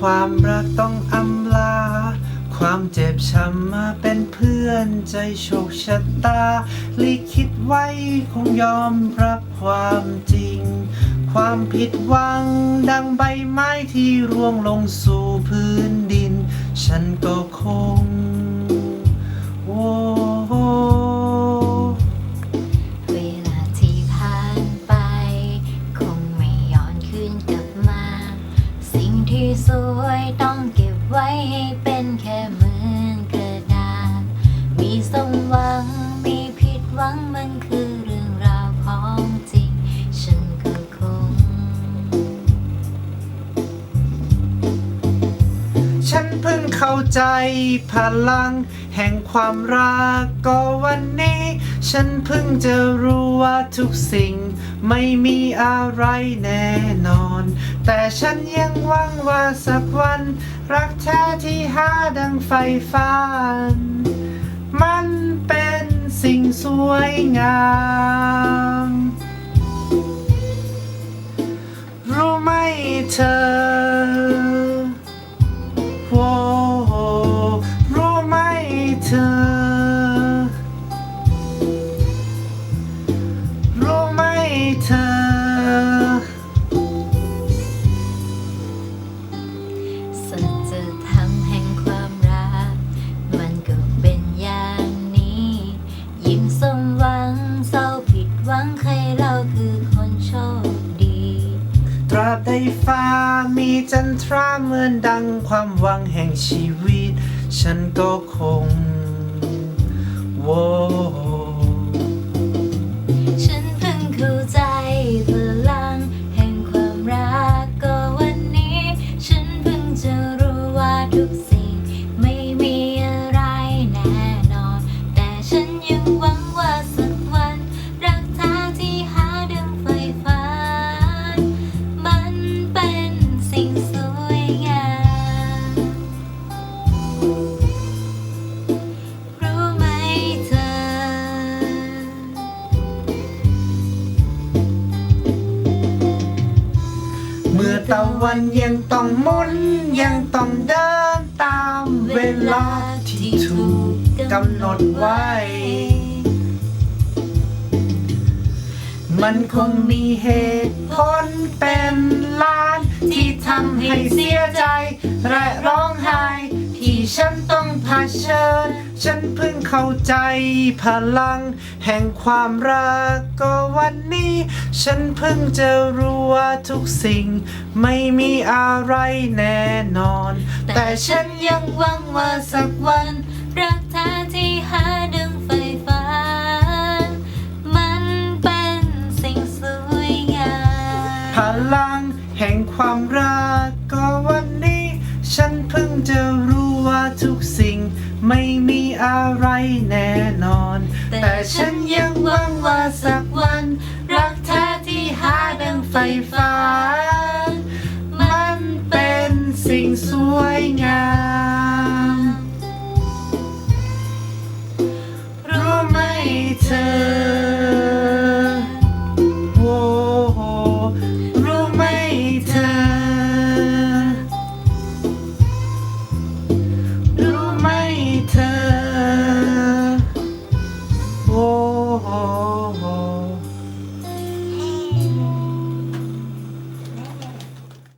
ความรักต้องอำลา ความเจ็บช้ำมาเป็นเพื่อนใจโชคชะตาลิคิดไว้คงยอมรับความจริง ความผิดหวังดังใบไม้ที่ร่วงลงสู่พื้นดิน ฉันก็คง เข้าใจพลัง แห่งความรักก็วันนี้ ฉันเพิ่งจะรู้ว่าทุกสิ่งไม่มีอะไรแน่นอน แต่ฉันยังหวังว่าสักวัน รักแท้ที่หาดังไฟฟ้านมันเป็นสิ่งสวยงาม รู้ไหมเธอ เราคือคนโชคดี ตราบใดฟ้ามีจันทราเหมือนดังความหวังแห่งชีวิต ฉันก็คงโว้ ตะวันยังต้องมุนยังต้องเดินตามเวลาที่ถูกกำหนดไว้ มันคงมีเหตุผลเป็นล้านที่ทำให้เสียใจ และร้องไห้ ที่ฉันต้องเผชิญ ฉันเพิ่งเข้าใจพลัง แห่งความรักก็วันนี้ ฉันเพิ่งจะรู้ว่าทุกสิ่ง ไม่มีอะไรแน่นอน แต่ฉันยังหวังว่าสักวัน รักเธอที่หาดังไฟฟ้ามันเป็นสิ่งสวยงามพลังแห่งความรัก อะไรแน่นอน แต่ฉันยังหวังว่าสักวัน รักแท้ที่หาดังไฟฟ้ามันเป็นสิ่งสวยงาม รู้ไหมเธอ